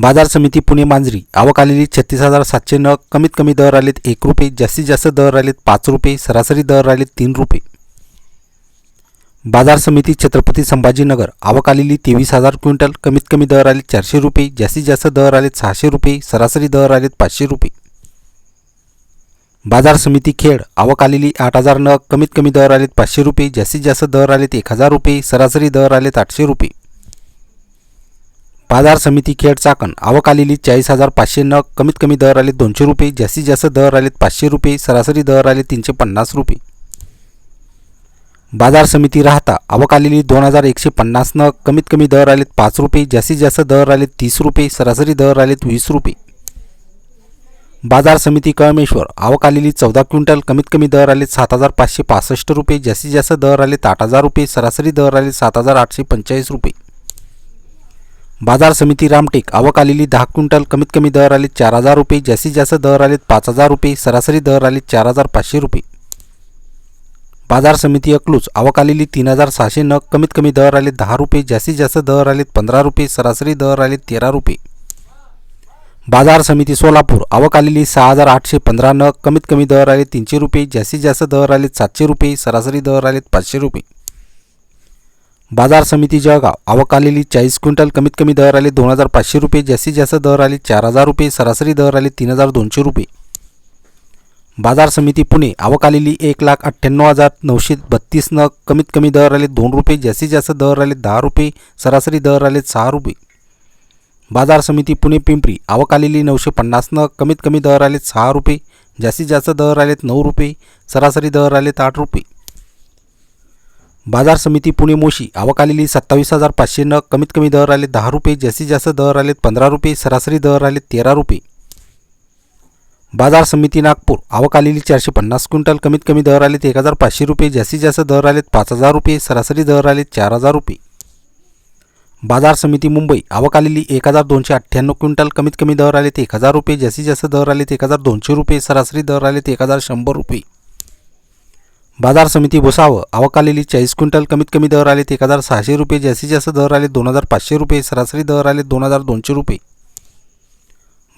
बाजार समिती पुणे मांजरी. आवक आलेली छत्तीस हजार सातशे नग. कमीत कमी दर आलेत एक रुपये. जास्तीत जास्त दर आलेत पाच रुपये. सरासरी दर आलेत तीन रुपये. बाजार समिती छत्रपती संभाजीनगर. आवक आलेली तेवीस हजार क्विंटल. कमीत कमी दर आले चारशे रुपये. जास्तीत जास्त दर आलेत सहाशे रुपये. सरासरी दर आलेत पाचशे रुपये. बाजार समिती खेड. आवक आलेली आठ हजार नग. कमीत कमी दर आलेत पाचशे रुपये. जास्तीत जास्त दर आलेत एक हजार रुपये. सरासरी दर आलेत आठशे रुपये. बाजार समिती खेड चाकण. आवक आलेली चाळीस हजार पाचशे नग. कमीत कमी दर आले दोनशे रुपये. जास्तीत जास्त दर आले पाचशे रुपये. सरासरी दर आले तीनशे पन्नास रुपये. बाजार समिती राहता. आवक आलेली दोन हजार एकशे पन्नास नग. कमीत कमी दर आलेत पाच रुपये. जास्तीत जास्त दर आले तीस रुपये. सरासरी दर आलेत वीस रुपये. बाजार समिती कळमेश्वर. आवक आलेली चौदा क्विंटल. कमीत कमी दर आले सात हजार पाचशे पासष्ट रुपये. जास्तीत जास्त दर आले आठ हजार रुपये. सरासरी दर आले सात हजार आठशे पंचेचाळीस रुपये. बाजार समिती रामटेक आवक आलेली दहा क्विंटल कमीत कमी दर आले चार हजार रुपये जास्तीत जास्त दर आलेत पाच हजार रुपये सरासरी दर आले चार हजार पाचशे रुपये. बाजार समिती अकलूज आवक आलेली तीन हजार सहाशे नग कमीत कमी दर आले दहा रुपये जास्तीत जास्त दर आलेत पंधरा रुपये सरासरी दर आले तेरा रुपये. बाजार समिती सोलापूर आवक आलेली सहा हजार आठशे पंधरा नग कमीत कमी दर आले तीनशे रुपये जास्तीत जास्त दर आलेत सातशे रुपये सरासरी दर आलेत पाचशे रुपये. बाजार समिती जळगाव आवक आलेली चाळीस क्विंटल कमीत कमी दर आले दोन हजार पाचशे रुपये जास्तीत जास्त दर आले चार हजार रुपये सरासरी दर आले तीन हजार दोनशे रुपये. बाजार समिती पुणे आवक आलेली एक लाख अठ्ठ्याण्णव हजार नऊशे बत्तीस न कमीत कमी दर आले दोन रुपये जास्तीत जास्त दर आले दहा रुपये सरासरी दर आले सहा रुपये. बाजार समिती पुणे पिंपरी आवक आलेली नऊशे पन्नास न कमीत कमी दर आले सहा रुपये जास्तीत जास्त दर आलेत नऊ रुपये सरासरी दर आलेत आठ रुपये. बाजार समिती पुणे मोशी आवक आलेली सत्तावीस हजार पाचशे नग कमीत कमी दर आले दहा रुपये जास्तीत जास्त दर आलेत पंधरा रुपये सरासरी दर आलेत तेरा रुपये. बाजार समिती नागपूर आवक आलेली चारशे पन्नास क्विंटल कमीत कमी दर आलेत एक हजार पाचशे रुपये जास्तीत जास्त दर आलेत पाच हजार रुपये सरासरी दर आलेत चार हजार रुपये. बाजार समिती मुंबई आवक आलेली एक हजार दोनशे अठ्ठ्याण्णव क्विंटल कमीत कमी दर आलेत एक हजार रुपये जास्तीत जास्त दर आलेत एक हजार दोनशे रुपये सरासरी दर आलेत एक हजार शंभर रुपये. बाजार समिती भुसावळ आवक चाळीस क्विंटल कमीत कमी दर आलेत एक हजार सहाशे रुपये जास्तीत जास्त दर आले दोन हजार पाचशे रुपये सरासरी दर आले दोन हजार दोनशे रुपये.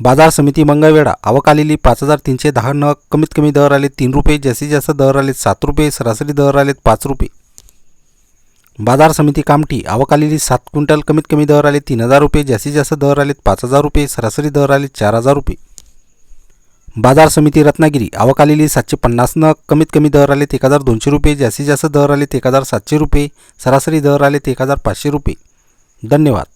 बाजार समिती मंगळवेढा. आवक आलेली पाच हजार तीनशे दहा नग कमीत कमी दर आले तीन रुपये जास्तीत जास्त दर आलेत सात रुपये सरासरी दर आलेत पाच रुपये. बाजार समिती कामठी. आवक आलेली सात क्विंटल कमीत कमी दर आले तीन हजार रुपये जास्तीत जास्त दर आले पाच हजार रुपये सरासरी दर आले चार हजार रुपये. बाजार समिती रत्नागिरी आवक आलेली सातशे पन्नासनं कमीत कमी दर आलेत एक हजार दोनशे रुपये जास्तीत जास्त दर आलेत एक हजार सातशे रुपये सरासरी दर आलेत एक हजार पाचशे रुपये. धन्यवाद.